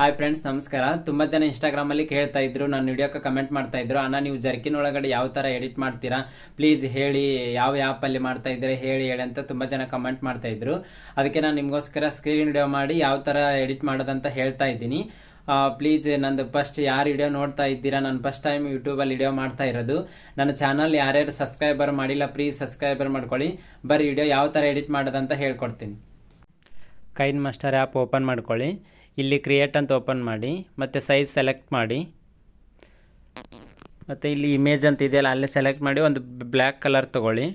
Hi friends ನಮಸ್ಕಾರ. ತುಂಬಾ ಜನ ಇನ್ಸ್ಟಾಗ್ರಾಮ್ ಅಲ್ಲಿ ಕೇಳ್ತಾ ಇದ್ರು, ನಾನು ವಿಡಿಯೋಕ್ಕೆ ಕಮೆಂಟ್ ಮಾಡ್ತಾ ಇದ್ರು. ಅಣ್ಣ, ನೀವು ಜರ್ಕಿನ್ ಒಳಗಡೆ ಯಾವ ತರ ಎಡಿಟ್ ಮಾಡ್ತೀರಾ? ಪ್ಲೀಸ್ ಹೇಳಿ, ಯಾವ ಆ್ಯಪ್ ಅಲ್ಲಿ ಮಾಡ್ತಾ ಇದ್ರೆ ಹೇಳಿ ಹೇಳಿ ಅಂತ ತುಂಬಾ ಜನ ಕಮೆಂಟ್ ಮಾಡ್ತಾ ಇದ್ರು. ಅದಕ್ಕೆ ನಾನು ನಿಮಗೋಸ್ಕರ ಸ್ಕ್ರೀನ್ ವಿಡಿಯೋ ಮಾಡಿ ಯಾವ ತರ ಎಡಿಟ್ ಮಾಡೋದಂತ ಹೇಳ್ತಾ ಇದ್ದೀನಿ. ಪ್ಲೀಸ್ ನಂದು ಫಸ್ಟ್ ಯಾರು ವಿಡಿಯೋ ನೋಡ್ತಾ ಇದ್ದೀರಾ? ನಾನು ಫಸ್ಟ್ ಟೈಮ್ ಯೂಟ್ಯೂಬಲ್ಲಿ ವಿಡಿಯೋ ಮಾಡ್ತಾ ಇರೋದು. ನನ್ನ ಚಾನಲ್ ಯಾರ್ಯಾರು ಸಬ್ಸ್ಕ್ರೈಬರ್ ಮಾಡಿಲ್ಲ ಪ್ಲೀಸ್ ಸಬ್ಸ್ಕ್ರೈಬರ್ ಮಾಡ್ಕೊಳ್ಳಿ. ಬರೀ ವಿಡಿಯೋ ಯಾವ ಥರ ಎಡಿಟ್ ಮಾಡೋದಂತ ಹೇಳ್ಕೊಡ್ತೀನಿ. ಕೈನ್ ಮಾಸ್ಟರ್ ಆ್ಯಪ್ ಓಪನ್ ಮಾಡ್ಕೊಳ್ಳಿ. ಇಲ್ಲಿ ಕ್ರಿಯೇಟ್ ಅಂತ ಓಪನ್ ಮಾಡಿ, ಮತ್ತು ಸೈಜ್ ಸೆಲೆಕ್ಟ್ ಮಾಡಿ. ಮತ್ತು ಇಲ್ಲಿ ಇಮೇಜ್ ಅಂತ ಇದೆಯಲ್ಲ, ಅಲ್ಲೇ ಸೆಲೆಕ್ಟ್ ಮಾಡಿ ಒಂದು ಬ್ಲ್ಯಾಕ್ ಕಲರ್ ತೊಗೊಳ್ಳಿ.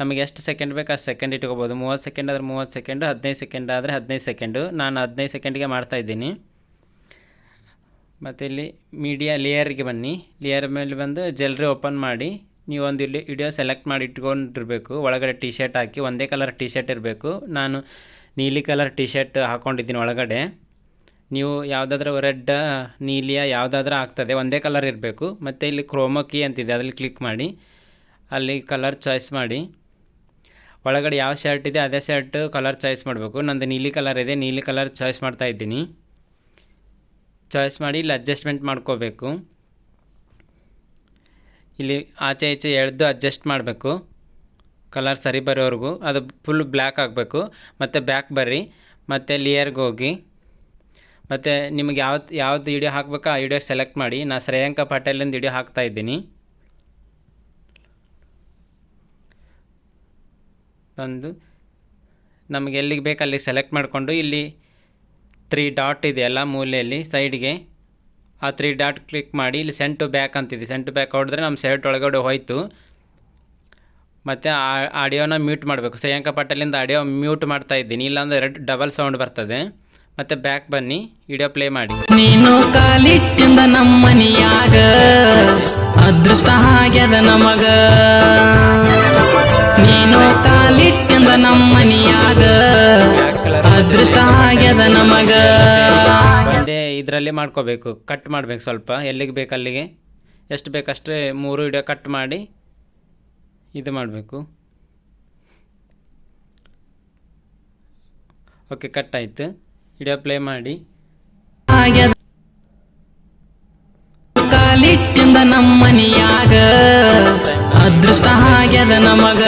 ನಮಗೆ ಎಷ್ಟು ಸೆಕೆಂಡ್ ಬೇಕು ಅಷ್ಟು ಸೆಕೆಂಡ್ ಇಟ್ಕೋಬೋದು. ಮೂವತ್ತು ಸೆಕೆಂಡ್ ಆದರೆ ಮೂವತ್ತು ಸೆಕೆಂಡು ಹದಿನೈದು ಸೆಕೆಂಡ್ ಆದರೆ ಹದಿನೈದು ಸೆಕೆಂಡು ನಾನು ಹದಿನೈದು ಸೆಕೆಂಡಿಗೆ ಮಾಡ್ತಾಯಿದ್ದೀನಿ ಮತ್ತು ಇಲ್ಲಿ ಮೀಡಿಯಾ ಲೇಯರ್ಗೆ ಬನ್ನಿ. ಲೇಯರ್ ಮೇಲೆ ಬಂದು ಜಲ್ರಿ ಓಪನ್ ಮಾಡಿ. ನೀವು ಒಂದು ಇಲ್ಲಿ ವಿಡಿಯೋ ಸೆಲೆಕ್ಟ್ ಮಾಡಿ ಇಟ್ಕೊಂಡಿರಬೇಕು. ಒಳಗಡೆ ಟಿ ಶರ್ಟ್ ಹಾಕಿ, ಒಂದೇ ಕಲರ್ ಟಿ ಶರ್ಟ್ ಇರಬೇಕು. ನಾನು ನೀಲಿ ಕಲರ್ ಟಿ ಶರ್ಟ್ ಹಾಕ್ಕೊಂಡಿದ್ದೀನಿ ಒಳಗಡೆ. ನೀವು ಯಾವುದಾದ್ರೂ ರೆಡ್, ನೀಲಿಯ ಯಾವುದಾದ್ರೂ ಆಗ್ತದೆ. ಒಂದೇ ಕಲರ್ ಇರಬೇಕು. ಮತ್ತು ಇಲ್ಲಿ ಕ್ರೋಮಕಿ ಅಂತಿದೆ. ಅದರಲ್ಲಿ ಕ್ಲಿಕ್ ಮಾಡಿ. ಅಲ್ಲಿ ಕಲರ್ ಚಾಯ್ಸ್ ಮಾಡಿ. ಒಳಗಡೆ ಯಾವ ಶರ್ಟ್ ಇದೆ ಅದೇ ಶರ್ಟ್ ಕಲರ್ ಚಾಯ್ಸ್ ಮಾಡಬೇಕು. ನಂದು ನೀಲಿ ಕಲರ್ ಇದೆ. ನೀಲಿ ಕಲರ್ ಚಾಯ್ಸ್ ಮಾಡ್ತಾ ಇದ್ದೀನಿ. ಚಾಯ್ಸ್ ಮಾಡಿ ಇಲ್ಲಿ ಅಡ್ಜಸ್ಟ್ಮೆಂಟ್ ಮಾಡ್ಕೋಬೇಕು. ಇಲ್ಲಿ ಆಚೆ ಈಚೆ ಎಳೆದು ಅಡ್ಜಸ್ಟ್ ಮಾಡಬೇಕು. ಕಲರ್ ಸರಿ ಬರೋವರೆಗೂ. ಅದು ಫುಲ್ ಬ್ಲ್ಯಾಕ್ ಆಗಬೇಕು. ಮತ್ತು ಬ್ಯಾಕ್ ಬರ್ರಿ. ಮತ್ತು ಲಿಯರ್ಗೆ ಹೋಗಿ. ಮತ್ತು ನಿಮಗೆ ಯಾವ ಯಾವ್ದು ವಿಡಿಯೋ ಹಾಕ್ಬೇಕು? ಆ ವಿಡಿಯೋ ಸೆಲೆಕ್ಟ್ ಮಾಡಿ. ನಾನು ಶ್ರೇಯಾಂಕ ಪಾಟೀಲಿಂದ ವಿಡಿಯೋ ಹಾಕ್ತಾ ಇದ್ದೀನಿ. ಒಂದು ನಮಗೆ ಎಲ್ಲಿಗೆ ಬೇಕು ಅಲ್ಲಿಗೆ ಸೆಲೆಕ್ಟ್ ಮಾಡಿಕೊಂಡು ಇಲ್ಲಿ ತ್ರೀ ಡಾಟ್ ಇದೆಯಲ್ಲ ಮೂಲೆಯಲ್ಲಿ ಸೈಡ್ಗೆ ಆ ತ್ರೀ ಡಾಟ್ ಕ್ಲಿಕ್ ಮಾಡಿ ಇಲ್ಲಿ ಸೆಂಟ್ ಟು ಬ್ಯಾಕ್ ಅಂತಿದೆ. ಸೆಂಟ್ ಟು ಬ್ಯಾಕ್ ಹೊಡೆದ್ರೆ ನಮ್ಮ ಶರ್ಟ್ ಒಳಗಡೆ ಹೋಯಿತು. ಮತ್ತು ಆ ಆಡಿಯೋನ ಮ್ಯೂಟ್ ಮಾಡಬೇಕು. ಶ್ರೇಯಾಂಕ ಪಾಟೀಲಿಂದ ಆಡಿಯೋ ಮ್ಯೂಟ್ ಮಾಡ್ತಾ ಇದ್ದೀನಿ. ಇಲ್ಲಾಂದರೆ ಎರಡು ಡಬಲ್ ಸೌಂಡ್ ಬರ್ತದೆ. ಮತ್ತು ಬ್ಯಾಕ್ ಬನ್ನಿ ವಿಡಿಯೋ ಪ್ಲೇ ಮಾಡಿ. ನೀನು ಕಾಲಿಟ್ಟಿಂದ ನಮ್ಮನಿಯಾಗ ಅದೃಷ್ಟ ಆಗ್ಯದ ನಮಗ. ನೀನು ಕಾಲಿಟ್ಟಿಂದ ನಮ್ಮನಿಯಾಗ ಅದೃಷ್ಟ ಆಗ್ಯದ ನಮಗ. ಒಂದೇ ಇದರಲ್ಲಿ ಮಾಡ್ಕೋಬೇಕು ಕಟ್ ಮಾಡಬೇಕು ಸ್ವಲ್ಪ. ಎಲ್ಲಿಗೆ ಬೇಕು ಅಲ್ಲಿಗೆ? ಎಷ್ಟು ಬೇಕಷ್ಟೇ ಮೂರು ವಿಡಿಯೋ ಕಟ್ ಮಾಡಿ ಇದು ಮಾಡಬೇಕು. ಓಕೆ ಕಟ್ ಆಯಿತು. ವಿಡಿಯೋ ಪ್ಲೇ ಮಾಡಿ. ಕಾಲಿಟ್ಟಿಂದ ನಮ್ಮನಿಯಾಗ ಅದೃಷ್ಟ ಆಗ್ಯದ ನಮಗ.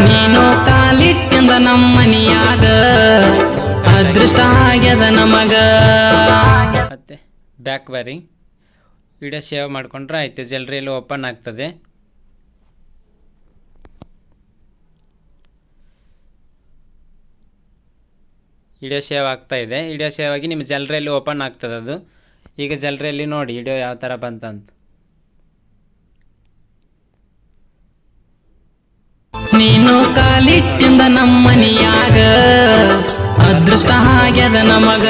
ನೀನು ಕಾಲಿಟ್ಟಿಂದ ನಮ್ಮನಿಯಾಗ ಅದೃಷ್ಟ ಆಗ್ಯದ ನಮಗ. ಮತ್ತೆ ಬ್ಯಾಕ್ ಬರಿ. ವಿಡಿಯೋ ಸೇವ್ ಮಾಡಿಕೊಂಡ್ರೆ ಆಯ್ತು. ಜಲ್ರಿಯಲ್ಲಿ ಓಪನ್ ಆಗ್ತದೆ. ವಿಡಿಯೋ ಸೇವ್ ಆಗ್ತಾ ಇದೆ. ವಿಡಿಯೋ ಸೇವ್ ಆಗಿ ನಿಮ್ಮ ಜಲ್ರಿಯಲ್ಲಿ ಓಪನ್ ಆಗ್ತದೆ ಅದು. ಈಗ ಜಲ್ರಿಯಲ್ಲಿ ನೋಡಿ ವಿಡಿಯೋ ಯಾವ ಥರ ಬಂತಂತ. ನೀನು ಕಾಲಿಟ್ಟಿಂದ ನಮ್ಮನಿಯಾಗ ಅದೃಷ್ಟ ಆಗ್ಯದ ನಮಗ.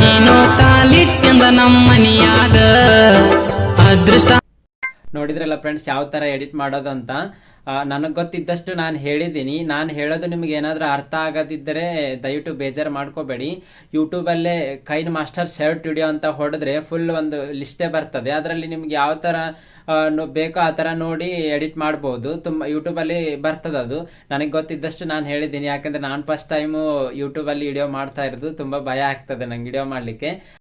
ನೀನು ಕಾಲಿಟ್ಟಿಂದ ನಮ್ಮನಿಯಾಗ ಅದೃಷ್ಟ ನೋಡಿದ್ರಲ್ಲ ಫ್ರೆಂಡ್ಸ್ ಯಾವ ಥರ ಎಡಿಟ್ ಮಾಡೋದಂತ? ನನಗೆ ಗೊತ್ತಿದ್ದಷ್ಟು ನಾನು ಹೇಳಿದ್ದೀನಿ. ನಾನು ಹೇಳೋದು ನಿಮಗೆ ಏನಾದರೂ ಅರ್ಥ ಆಗದಿದ್ದರೆ ದಯವಿಟ್ಟು ಬೇಜಾರು ಮಾಡ್ಕೋಬೇಡಿ. ಯೂಟ್ಯೂಬಲ್ಲೇ ಕೈನ್ ಮಾಸ್ಟರ್ ಶರ್ಟ್ ವಿಡಿಯೋ ಅಂತ ಹೊಡೆದ್ರೆ ಫುಲ್ ಒಂದು ಲಿಸ್ಟೇ ಬರ್ತದೆ. ಅದರಲ್ಲಿ ನಿಮ್ಗೆ ಯಾವ ಥರ ಬೇಕೋ ಆ ಥರ ನೋಡಿ ಎಡಿಟ್ ಮಾಡ್ಬೋದು. ತುಂಬ ಯೂಟ್ಯೂಬಲ್ಲಿ ಬರ್ತದೆ ಅದು ನನಗೆ ಗೊತ್ತಿದ್ದಷ್ಟು ನಾನು ಹೇಳಿದ್ದೀನಿ. ಯಾಕಂದ್ರೆ ನಾನು ಫಸ್ಟ್ ಟೈಮು ಯೂಟ್ಯೂಬಲ್ಲಿ ವಿಡಿಯೋ ಮಾಡ್ತಾ ಇರೋದು. ತುಂಬ ಭಯ ಆಗ್ತದೆ ನಂಗೆ ವಿಡಿಯೋ ಮಾಡಲಿಕ್ಕೆ.